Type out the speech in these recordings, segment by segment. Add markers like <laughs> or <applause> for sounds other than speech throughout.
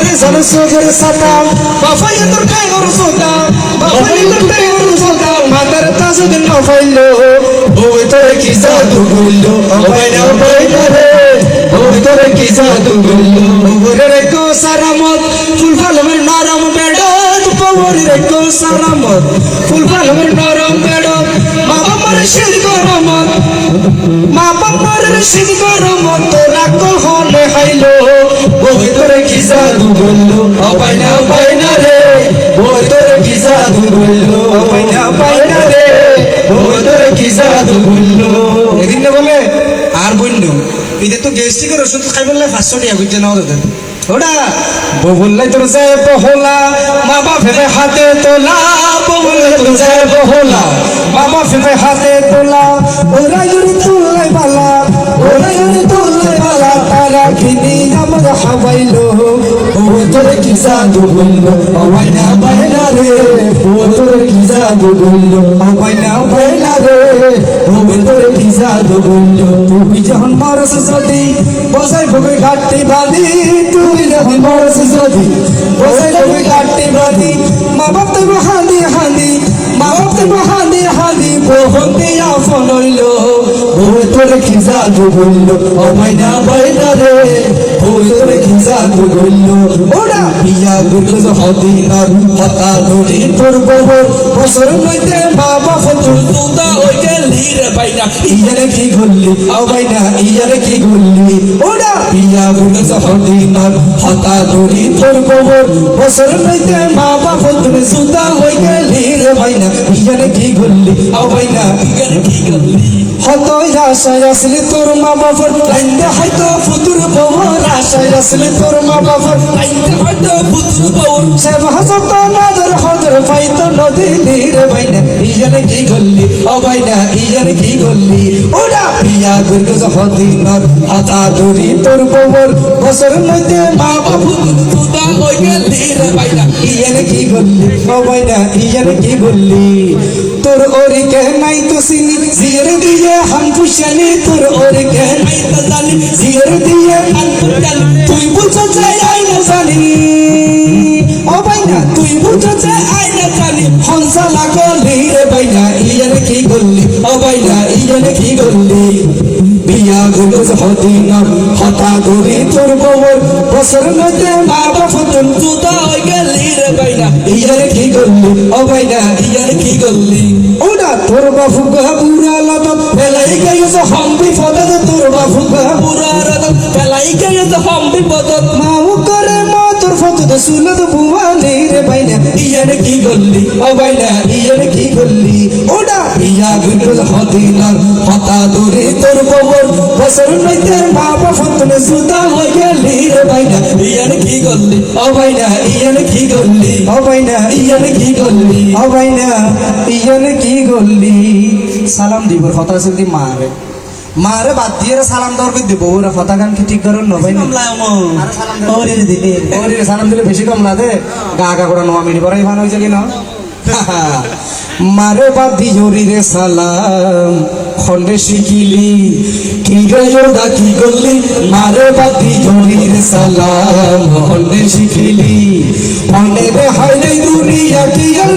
মারে জানো সগর সাতাম বাবাই তোর টাইগর সোতাম বাবাই তোর টাইগর সোতাম, মাতার তাজুদিন নফাইলো ওই তোরে কি জাদু গইলো অবাই না অবাই না রে ওই তোরে কি জাদু গইলো ওরে রে কো সারামত, ফুল ফালমের নরম বেড়ত পবরি রে কো সারামত, ফুল ফালমের নরম বেড়ত, মা বাবার শীত গরমত, মা জাদু গইলো অবাই না অবাই না রে ওই কি জাদু গইলো অবাই না অবাই না রে ওই কি জাদু গইলো এদিন বলে, আর বইন্য এদের তো গ্যাস্ট্রিকের ওষুধ খাই বললে পাঁচশো টাকা বুঝছে না ওদের ওটা ববুল্লাই তোর যায় বহলা, মা হাতে তোলা। ববুল্লাই তোর যায় বহলা, মা হাতে তোলা। ওরা বালা জাদু বলল অবাইনা বাইনা রে। ও তোর বলল অবাইনা বাইনা রে। ও তোর কি বলল তুই যখন মারস যদি বসাই ভোগে ঘাটতি বাঁধি তুই যখন মারস যদি বসাই ভোগে ঘাটতি বাঁধি মা বাপ তো হাঁদি হাঁদি মা বাপ তো হাঁদি হাঁদি বহতে আফন হইল। তোর কি জাদু বলল মাইনা বাইনা রে ও তোর কি জাদু বলল ওরা বিয়া হতে হদিনার হতা ধরে পূর্ব বছর মধ্যে বাবা ফতুল তুদা ওই গেলি রে বাইনা ইয়ারে কি গল্লি ও বাইনা ইয়ারে কি গল্লি ওরা বিয়া গুলো হদিনার হতা ধরে তোর গোবর বছর নইতে মা বাপ তোর সুদা ওই গেলি রে বাইনা ইয়ারে কি গল্লি আও বাইনা ইয়ারে কি গল্লি হত আশায় আসলে তোর মা বাবার লাইনটা হয়তো ফুতুর বহর আশায় আসলে তোর মা বাবার লাইনটা হয়তো ফুতুর বহর সে ভাষত নাদর হদর পাইতো নদী নীরে বাইনা ইয়ারে কি গল্লি ও বাইনা ইয়ারে কি গল্লি ওরা প্রিয়া গুরগজ হদিনর হাতা ধরি তোর গোবর বছর মধ্যে মা বাবু তুদা ওই গেলি বাইনা। ইয়ারে কি গল্লি ও বাইনা ইয়ারে কি গল্লি তোর ওরিকে নাই তো সিনি জিয়ার দিয়ে হাম পুষানি তোর ওরিকে নাই তো জানি? জিয়ার দিয়ে হাম পুষানি তুই বুঝো যে আই না জানি। ও বাইনা, তুই বুঝো যে আই না জানি। হংসা লাগলি রে বাইনা ইয়ার কি গল্লি ও বাইনা ইয়ার কি গল্লি বিয়া গুলো হদিনার হতা করে তোর গোবর বছর মধ্যে মা বাপ তোর জুতা হয়ে গেলি রে বাইনা ইয়ার কি গল্লি ও বাইনা ইয়ার কি গল্লি ওটা তোর বাবু গা বুড়া লাদত ফেলাই গেছ হম বিপদত তোর বাবু গা বুড়া লাদত ফেলাই গেছ হম কি গল্লি ও বাইনা গুলো হদিনার হতা দূরে তোর গোবর। বছর নইতে মা বাপ তোর জুতা হয়ে গেলি রে বাইনা ইয়ার কি গল্লি? ও বাইনা ইয়ার কি গল্লি? ও বাইনা ইয়ার কি গল্লি? ও বাইনা ইয়ার কি গল্লি? সালাম দিব কথা যদি মারে মারে বাদ দিয়ে সালাম দর করে দিব? ওরা ফতা গান কি ঠিক করুন? নবাই না। সালাম দিলে বেশি কম লাগে গা গা করে নোয়া মিনি পড়াই ভান হয়েছে কিনা? <laughs> মারে বাদি জরি রে সালাম। খন্ডে শিখিলি কি রে যোদা কি করলি? মারে বাদি জরি রে সালাম। খন্ডে শিখিলি খন্ডে রে হাইলে দুনিয়া, কি আর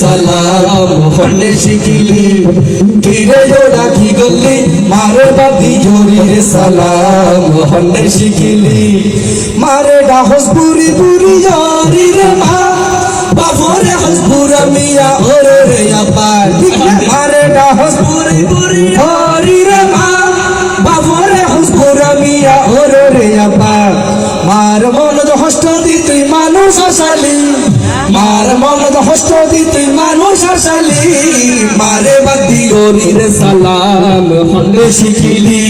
সালাম খন্ডে শিখিলি কি রে যোদা কি করলি মারে বাদি জরি রে সালাম খন্ডে শিখিলি, মারে ডাহস পুরি পুরি জরি রে মা, বাবরে হসপুরা মিয়া, ওরে রে আপা মারে ডাহস পুরি পুরি জরি রে মা, বাবরে হসপুরা মিয়া, ওরে রে আপা, মার মন হস্ত দি মানুষ আসালি। মার মন হস্ত তুই মানুষ আসালি মারে বাদি গরির সালাম হন্ডে শিখিলি।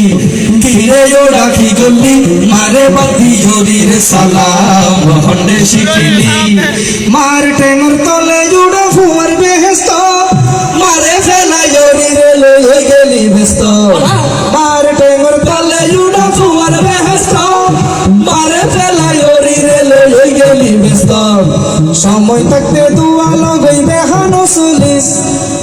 কিরে ও রাখি গলি মারে বাদি গরির সালাম হন্ডে শিখিলি। মার টেঙ্গর তলে ব্যস্ত সময় থাকতে দুয়া লগই বেহানো চলিস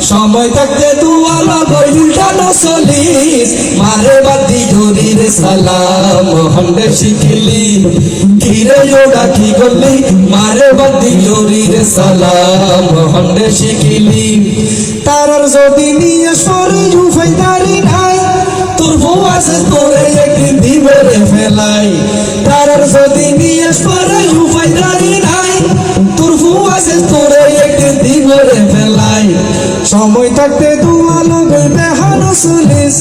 সময় থাকতে দুয়ালা গই উল্টানো চলিস মারে বাদি ধরির সালাম, হন্ডে শিখিলি। ওরা কি মারে সালাম, হন্ডে শিখিলি। তারার যদি নিয়ে সরে জুফাইদারি নাই, তোর বউ তোরে একদিন দিবরে ফেলাই। তারার যদি নিয়ে থাকতে দুয়ালো গই বেহানো চলিস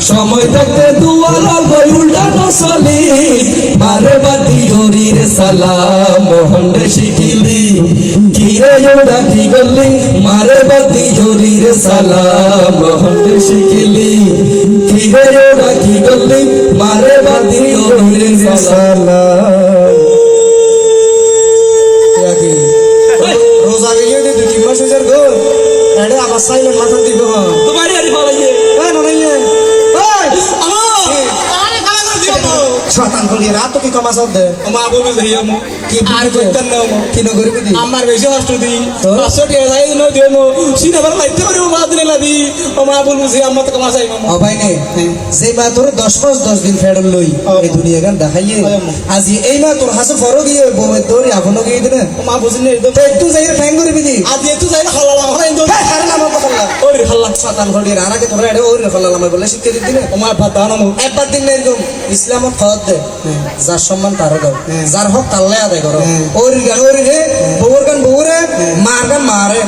সময় থাকতে দুয়ালো গই উল্টানো চলিস মারে বাতি হরির সালাম মোহনরে শিখিলি কিরে ওরা কি করলি? মারে বাতি হরির সালাম মোহনরে শিখিলি কিরে ওরা কি করলি? মারে বাতি হরির সালাম। সাইলেন্ট মাথা দিব তোমার আর ভালো ইয়ে এ ননাইয়ে ওই আমো আরে খালা করে তো শতান করি রাত কি কমা সব দে। আমা বলবে আমো। কি আর কইতাম না আমো কি নগরি আমার বেশি কষ্ট দি। তো? পাঁচশো টাকা যাই দিন দিও মো। সিনে বার লাইতে পারি ও মা দিনে লাদি ও মা বলব যে আমার তো কমা চাই মামা ও ভাই নে। যে মা তোর মাস দিন ফেরত লই এই দুনিয়া গান দেখাইয়ে। আজি এই মা তোর হাসে ফরো গিয়ে বউয়ের দৌড়ি এখনও গিয়ে দিনে মা বুঝিনি একদম তো যাই ফ্যাং আজ যাই হয় না ওরে খালা তোরা ওরে বলে শিখতে ও মা একবার দিন না এরকম ইসলামত দে। যার সম্মান তারও দাও যার হক তাল্লাই করো ওর গান ওর রে বউর গান বউরে মার গান মারে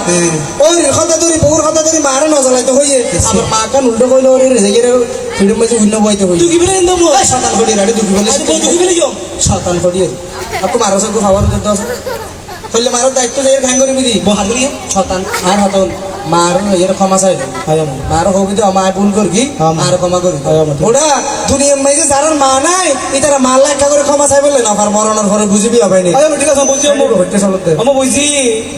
ওর কথা ধরি বউর কথা ধরি মারে নজলাইতে হইয়ে আবার মা গান উল্টো কইলে ওর রে যেগেরে ফিডম মাঝে উন্ন বইতে হই কি বলে ইন্দম শতান করি রাড়ি দুঃখী তুই কি বলে যাও সব খাবার দিতে দায়িত্ব যাই ভ্যাং করে বিদি বহার করি শতান আর হাতন মার এর ক্ষমা চাই মার হবি তো আমার ভুল করবি আর ক্ষমা করবি ওটা দুনিয়ার মাঝে যার মা নাই এটারা মা লেখা করে ক্ষমা চাই বলে না আর মরণের ঘরে বুঝবি হবে নি ঠিক আছে বুঝছি আমো হইতে চলতে আমো বুঝছি।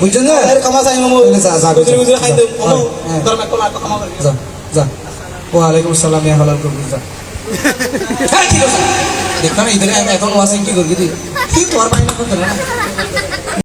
বুঝছেন না? আরে কমা চাই তাহলে যা, যা, বুঝলি বুঝলি খাই দে আমো হ্যাঁ। দরমা কমা কমা করে যা যা। ওয়ালাইকুম আসসালাম ইয়া হালাল করবি যা। <laughs> হ্যাঁ দেখো না এখন ওয়াসিং কি করবি তুই? কি তোর বাইনা করতে না